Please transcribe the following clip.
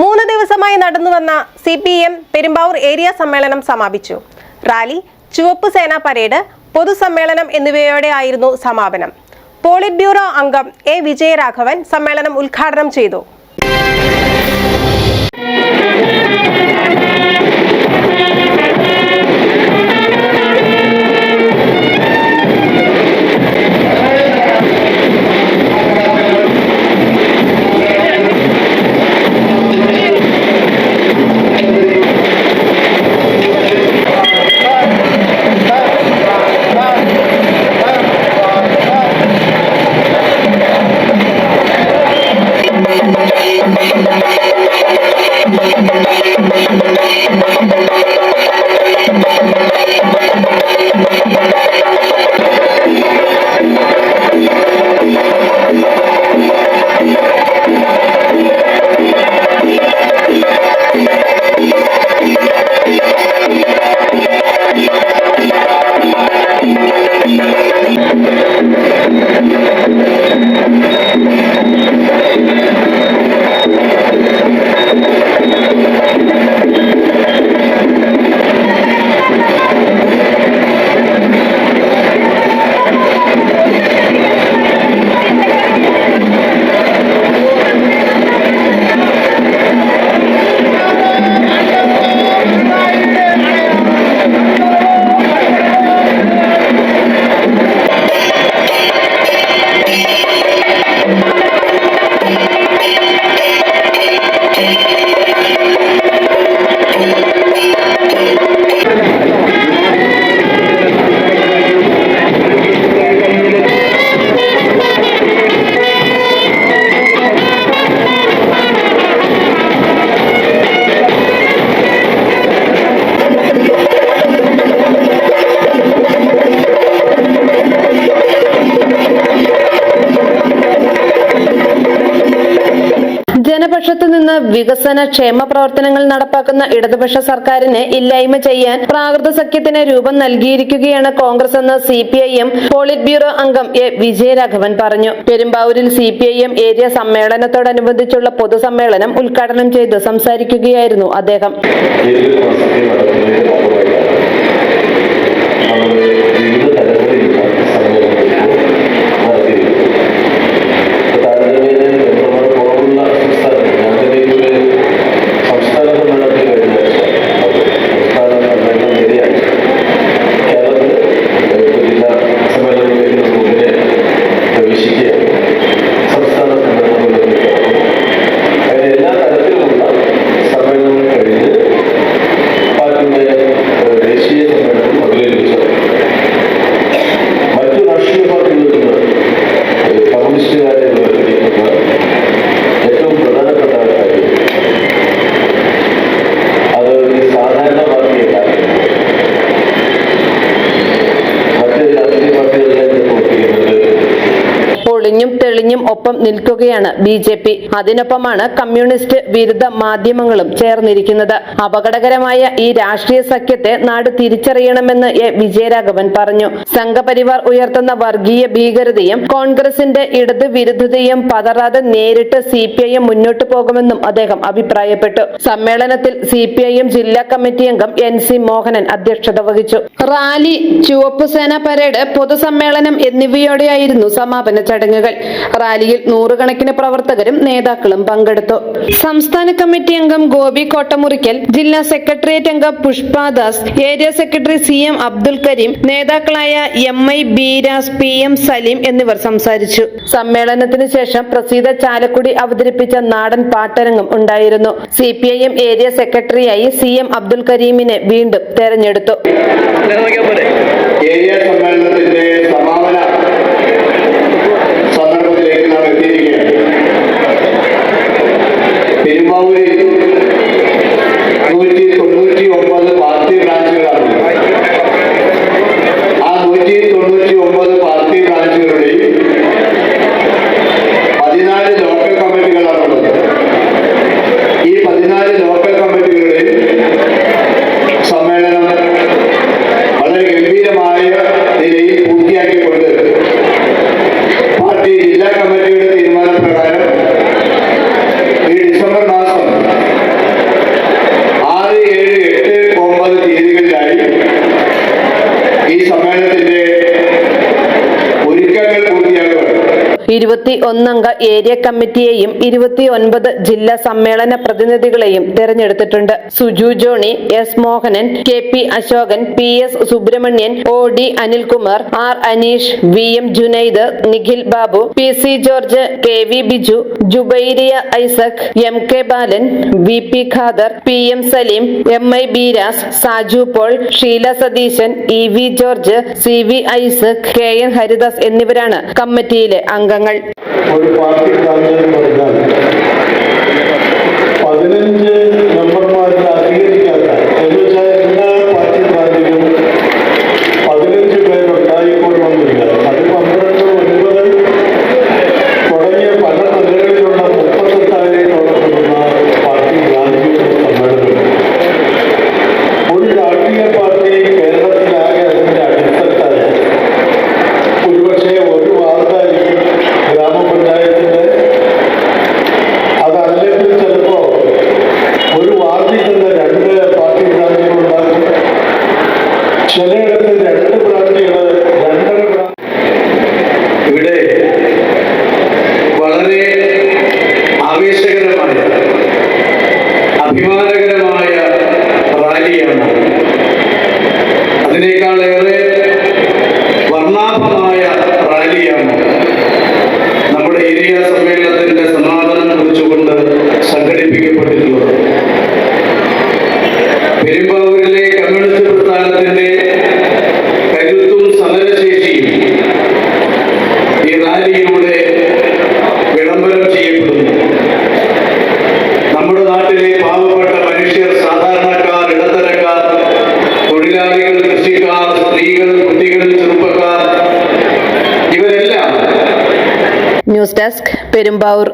മൂന്ന് ദിവസമായി നടന്നുവന്ന C P M Perumbavoor area സമ്മേളനം സമാപിച്ചു. റാലി ചുവപ്പ് സേനാ പരേഡ് പൊതുസമ്മേളനം എന്നിവയോടെ ആയിരുന്നു സമാപനം. പോളിറ്റ് ബ്യൂറോ അംഗം എ വിജയരാഘവൻ സമ്മേളനം ഉദ്ഘാടനം ചെയ്തു. വികസന ക്ഷേമ പ്രവർത്തനങ്ങൾ നടപ്പാക്കുന്ന ഇടതുപക്ഷ സർക്കാരിന് ഇല്ലായ്മ ചെയ്യാൻ പ്രാകൃത സഖ്യത്തിന് രൂപം നൽകിയിരിക്കുകയാണ് കോൺഗ്രസ് എന്ന് C P I M politburo അംഗം എ വിജയരാഘവൻ പറഞ്ഞു. പെരുമ്പാവൂരിൽ C P I M area സമ്മേളനത്തോടനുബന്ധിച്ചുള്ള പൊതുസമ്മേളനം ഉദ്ഘാടനം ചെയ്ത് സംസാരിക്കുകയായിരുന്നു അദ്ദേഹം. പൊളിഞ്ഞും തെളിഞ്ഞും ഒപ്പം നിൽക്കുകയാണ് ബി ജെ പി. അതിനൊപ്പമാണ് കമ്മ്യൂണിസ്റ്റ് വിരുദ്ധ മാധ്യമങ്ങളും ചേർന്നിരിക്കുന്നത്. അപകടകരമായ ഈ രാഷ്ട്രീയ സഖ്യത്തെ നാട് തിരിച്ചറിയണമെന്ന് എ വിജയരാഘവൻ പറഞ്ഞു. സംഘപരിവാർ ഉയർത്തുന്ന വർഗീയ ഭീകരതയും കോൺഗ്രസിന്റെ ഇടത് വിരുദ്ധതയും പതറാതെ നേരിട്ട് സി പി ഐ എം മുന്നോട്ടു പോകുമെന്നും അദ്ദേഹം അഭിപ്രായപ്പെട്ടു. സമ്മേളനത്തിൽ സി പി ഐ എം ജില്ലാ കമ്മിറ്റി അംഗം എൻ സി മോഹനൻ അധ്യക്ഷത വഹിച്ചു. റാലി ചുവപ്പ് സേന പരേഡ് പൊതുസമ്മേളനം എന്നിവയോടെയായിരുന്നു സമാപന ചടങ്ങുകൾ റാലിയിൽ നൂറുകണക്കിന് പ്രവർത്തകരും നേതാക്കളും പങ്കെടുത്തു. സംസ്ഥാന കമ്മിറ്റി അംഗം ഗോപി കോട്ടമുറിക്കൽ ജില്ലാ സെക്രട്ടേറിയറ്റ് അംഗം Pushpadas area secretary C M Abdul Kareem നേതാക്കളായ M I Beeras P M Saleem എന്നിവർ സംസാരിച്ചു. സമ്മേളനത്തിന് ശേഷം പ്രസീത ചാലക്കുടി അവതരിപ്പിച്ച നാടൻ പാട്ടരങ്ങും ഉണ്ടായിരുന്നു. C P I M area സെക്രട്ടറിയായി സി എം അബ്ദുൽ കരീമിനെ വീണ്ടും തെരഞ്ഞെടുത്തു. ഏരിയ സമ്മേളനത്തിന്റെ പെരുമ്പാവൂരിൽ നൂറ്റി തൊണ്ണൂറ്റി ഒമ്പത് ഇരുപത്തി ഒന്നംഗ ഏരിയ കമ്മിറ്റിയെയും ഇരുപത്തി ഒൻപത് ജില്ലാ സമ്മേളന പ്രതിനിധികളെയും തെരഞ്ഞെടുത്തിട്ടുണ്ട്. Suju Johny S Mohanan K P Ashokan P S Subrahmanian O D Anilkumar R Aneesh V M Junaid Nikhil Babu P C George K V Biju Jubairiya Isaac M K Balan V P Khader P M Saleem M I Beeras Saju Paul Sheela Satheesan E V George C V Isaac K N Haridas എന്നിവരാണ് കമ്മിറ്റിയിലെ അംഗങ്ങൾ. അംഗങ്ങൾ desk Perumbavoor